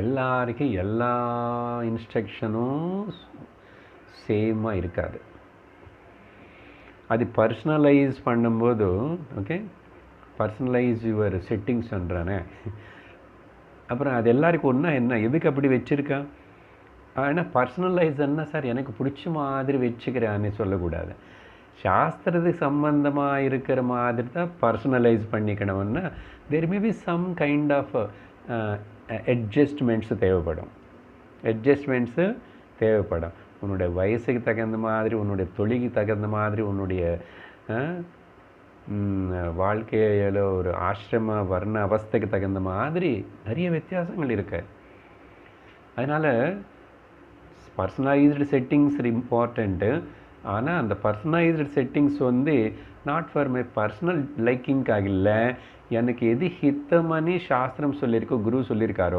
எல்லாருக்கும் எல்லா இன்ஸ்ட்ரக்ஷனும் சேமாக இருக்காது. அது பர்சனலைஸ் பண்ணும்போது ஓகே பர்சனலைஸ் யுவர் செட்டிங்ஸ் பண்ணுறானே அப்புறம் அது எல்லாருக்கும் ஒன்றா என்ன? எதுக்கு அப்படி வச்சுருக்கா? ஆனால் பர்சனலைஸ் என்ன சார் எனக்கு பிடிச்ச மாதிரி வச்சுக்கிறான்னு சொல்லக்கூடாது. சாஸ்திரத்துக்கு சம்பந்தமாக இருக்கிற மாதிரி தான் personalise பண்ணிக்கணும்னா there may be some kind of adjustments தேவைப்படும். அட்ஜஸ்ட்மெண்ட்ஸு தேவைப்படும். உன்னுடைய வயசுக்கு தகுந்த மாதிரி உன்னுடைய தொழிலுக்கு தகுந்த மாதிரி உன்னுடைய வாழ்க்கையில் ஒரு ஆசிரம வர்ண அவஸ்தைக்கு தகுந்த மாதிரி நிறைய வித்தியாசங்கள் இருக்கு. அதனால் பர்சனலைஸ்டு செட்டிங்ஸ் இம்பார்ட்டண்ட்டு ஆனால் அந்த பர்சனலைஸ்டு செட்டிங்ஸ் வந்து நாட் ஃபார் மை பர்சனல் லைக்கிங்காக இல்லை. எனக்கு எது ஹித்தமனி சாஸ்திரம் சொல்லியிருக்கோ குரு சொல்லியிருக்காரோ